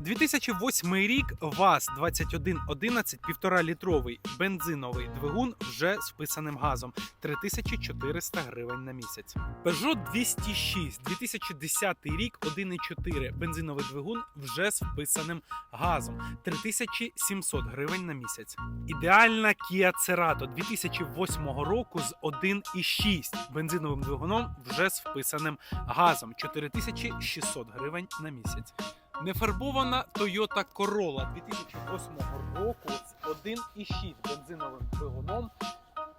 2008 рік ВАЗ 2111 1,5 літровий бензиновий двигун вже з вписаним газом 3400 гривень на місяць. Peugeot 206 2010 рік 1,4 бензиновий двигун вже з вписаним газом 3700 гривень на місяць. Ідеальна Kia Cerato 2008 року з 1,6 бензиновим двигуном вже з вписаним газом 4600 гривень на місяць. Нефарбована Toyota Corolla 2008 року з 1,6 бензиновим двигуном.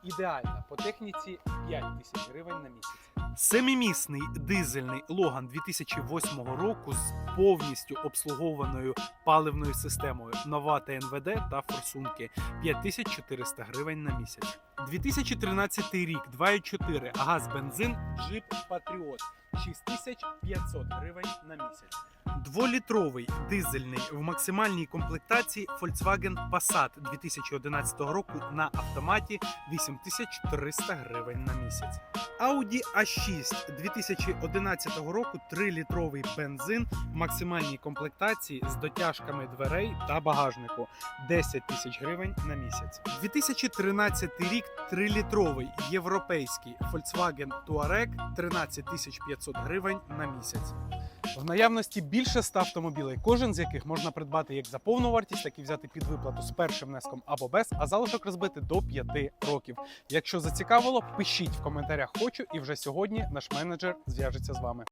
Ідеальна по техніці 5 тисяч гривень на місяць. Семимісний дизельний Логан 2008 року з повністю обслугованою паливною системою нова ТНВД та форсунки 5400 гривень на місяць. 2013 рік 2,4 газ бензин Jeep Patriot 6500 гривень на місяць. Дволітровий дизельний в максимальній комплектації Volkswagen Passat 2011 року на автоматі 8300 гривень на місяць. Audi A6 2011 року 3-літровий бензин в максимальній комплектації з дотяжками дверей та багажнику 10 тисяч гривень на місяць. 2013 рік 3-літровий європейський Volkswagen Touareg 13 500 гривень на місяць. В наявності більше 100 автомобілей, кожен з яких можна придбати як за повну вартість, так і взяти під виплату з першим внеском або без, а залишок розбити до 5 років. Якщо зацікавило, пишіть в коментарях хочу, і вже сьогодні наш менеджер зв'яжеться з вами.